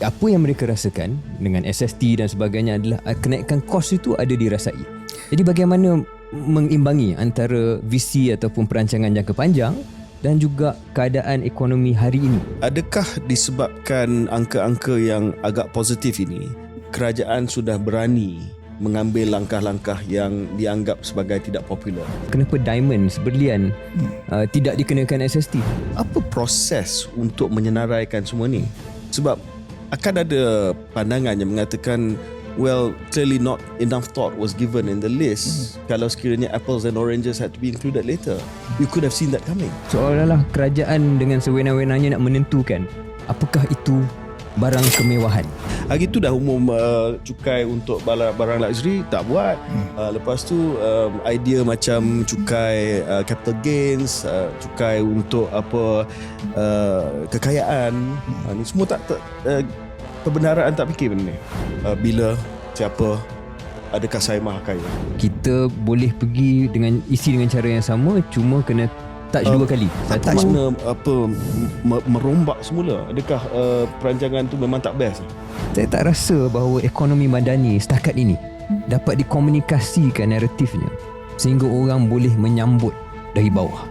apa yang mereka rasakan dengan SST dan sebagainya adalah uh, kenaikan kos itu ada dirasai. Jadi bagaimana mengimbangi antara visi ataupun perancangan jangka panjang dan juga keadaan ekonomi hari ini. Adakah disebabkan angka-angka yang agak positif ini, kerajaan sudah berani mengambil langkah-langkah yang dianggap sebagai tidak popular? Kenapa diamonds berlian uh, tidak dikenakan SST? Apa proses untuk menyenaraikan semua ni? Sebab akan ada pandangan yang mengatakan well clearly not enough thought was given in the list. Kalau sekiranya apples and oranges had to be included later you could have seen that coming. Seolah-olah kerajaan dengan sewenang-wenangnya nak menentukan apakah itu barang kemewahan. Hari tu dah umum uh, cukai untuk barang, barang luxury tak buat. Uh, lepas tu um, idea macam cukai uh, capital gains, uh, cukai untuk apa uh, kekayaan. Uh, ni semua tak, tak uh, kebenaran tak fikir benda ni. Uh, bila siapa adakah saya maha kaya? Kita boleh pergi dengan isi dengan cara yang sama cuma kena touch Uh, dua kali. Tak Satu makna apa m- merombak semula. Adakah uh, perancangan tu memang tak best? saya tak rasa bahawa ekonomi madani setakat ini dapat dikomunikasikan naratifnya sehingga orang boleh menyambut dari bawah.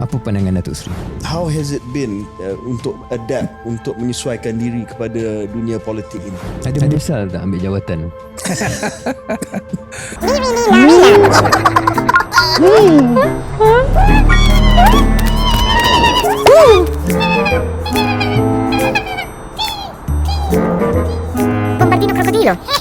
Apa pandangan Datuk Seri? How has it been uh, untuk adapt untuk menyesuaikan diri kepada dunia politik ini? Ada menyesal tak ambil jawatan. sonido.